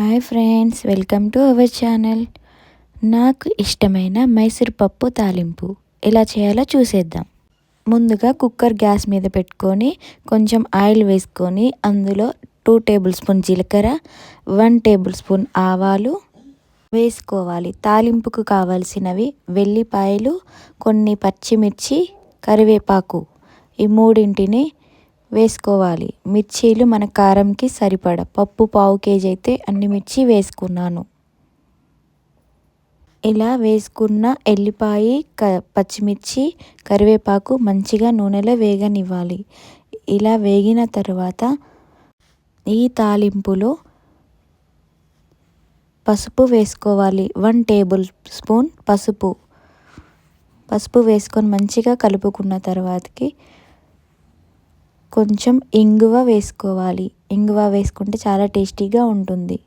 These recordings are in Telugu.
Hi friends welcome to our channel. నాకు ఇష్టమైన మైసూర్ పప్పు తాలింపు. ఎలా చేయాలో చూసేద్దాం. ముందుగా కుక్కర్ గ్యాస్ మీద పెట్టుకొని కొంచెం ఆయిల్ వేసుకొని అందులో టూ టేబుల్ స్పూన్ జీలకర్ర వన్ టేబుల్ స్పూన్ ఆవాలు వేసుకోవాలి. తాలింపుకు కావలసినవి వెల్లిపాయలు కొన్ని పచ్చిమిర్చి కరివేపాకు. ఈ మూడింటిని వేసుకోవాలి. మిర్చీలు మన కారంకి సరిపడ. పప్పు పావు కేజీ అయితే అన్ని మిర్చి వేసుకున్నాను. ఇలా వేసుకున్న ఎల్లిపాయ క పచ్చిమిర్చి కరివేపాకు మంచిగా నూనెలో వేగనివ్వాలి. ఇలా వేగిన తర్వాత ఈ తాలింపులో పసుపు వేసుకోవాలి. వన్ టేబుల్ స్పూన్ పసుపు. పసుపు వేసుకొని మంచిగా కలుపుకున్న తర్వాతకి కొంచెం ఇంగువ వేసుకోవాలి. ఇంగువ వేసుకుంటే చాలా టేస్టీగా ఉంటుంది.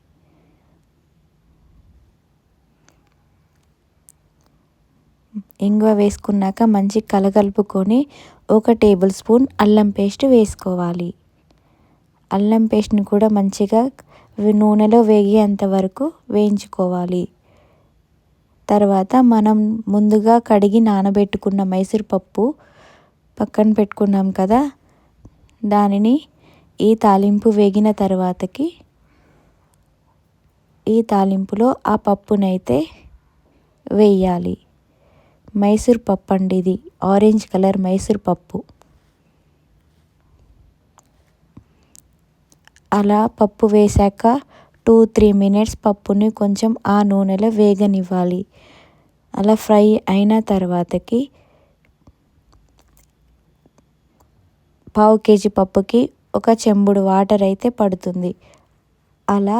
ఇంగువ వేసుకున్నాక మంచి కలగలుపుకొని ఒక టేబుల్ స్పూన్ అల్లం పేస్ట్ వేసుకోవాలి. అల్లం పేస్ట్ని కూడా మంచిగా నూనెలో వేగేంత వరకు వేయించుకోవాలి. తర్వాత మనం ముందుగా కడిగి నానబెట్టుకున్న మైసూర్ పప్పు పక్కన పెట్టుకున్నాం కదా దానిని ఈ తాలింపు వేగిన తర్వాతకి ఈ తాలింపులో ఆ పప్పునైతే వేయాలి. మైసూర్ పప్పు అండి ఇది. ఆరెంజ్ కలర్ మైసూర్ పప్పు. అలా పప్పు వేశాక టూ త్రీ మినిట్స్ పప్పుని కొంచెం ఆ నూనెలో వేగనివ్వాలి. అలా ఫ్రై అయిన తర్వాతకి పావు కేజీ పప్పుకి ఒక చెంబుడు వాటర్ అయితే పడుతుంది. అలా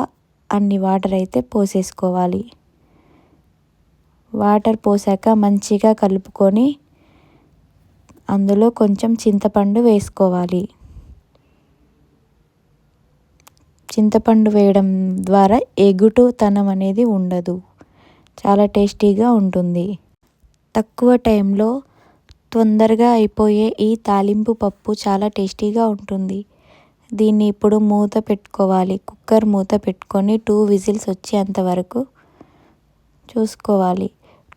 అన్ని వాటర్ అయితే పోసేసుకోవాలి. వాటర్ పోసాక మంచిగా కలుపుకొని అందులో కొంచెం చింతపండు వేసుకోవాలి. చింతపండు వేయడం ద్వారా ఎగుటుతనం అనేది ఉండదు. చాలా టేస్టీగా ఉంటుంది. తక్కువ టైంలో తొందరగా అయిపోయే ఈ తాలింపు పప్పు చాలా టేస్టీగా ఉంటుంది. దీన్ని ఇప్పుడు మూత పెట్టుకోవాలి. కుక్కర్ మూత పెట్టుకొని టూ విజిల్స్ వచ్చేంత వరకు చూసుకోవాలి.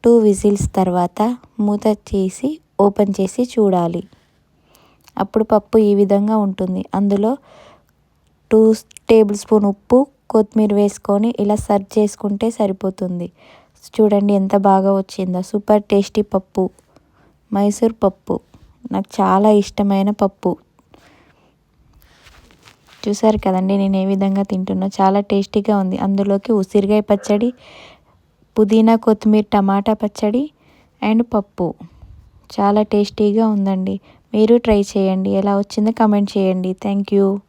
టూ విజిల్స్ తర్వాత మూత చేసి ఓపెన్ చేసి చూడాలి. అప్పుడు పప్పు ఈ విధంగా ఉంటుంది. అందులో టూ టేబుల్ స్పూన్ ఉప్పు కొత్తిమీర వేసుకొని ఇలా సర్వ్ చేసుకుంటే సరిపోతుంది. చూడండి ఎంత బాగా వచ్చిందో. సూపర్ టేస్టీ పప్పు. మైసూర్ పప్పు. నాకు చాలా ఇష్టమైన పప్పు. చూసారు కదండి నేను ఏ విధంగా తింటున్నా? చాలా టేస్టీగా ఉంది. అందులోకి ఉసిరికాయ పచ్చడి పుదీనా కొత్తిమీర టమాటా పచ్చడి అండ్ పప్పు. చాలా టేస్టీగా ఉందండి. మీరు ట్రై చేయండి. ఎలా వచ్చిందో కమెంట్ చేయండి. Thank you.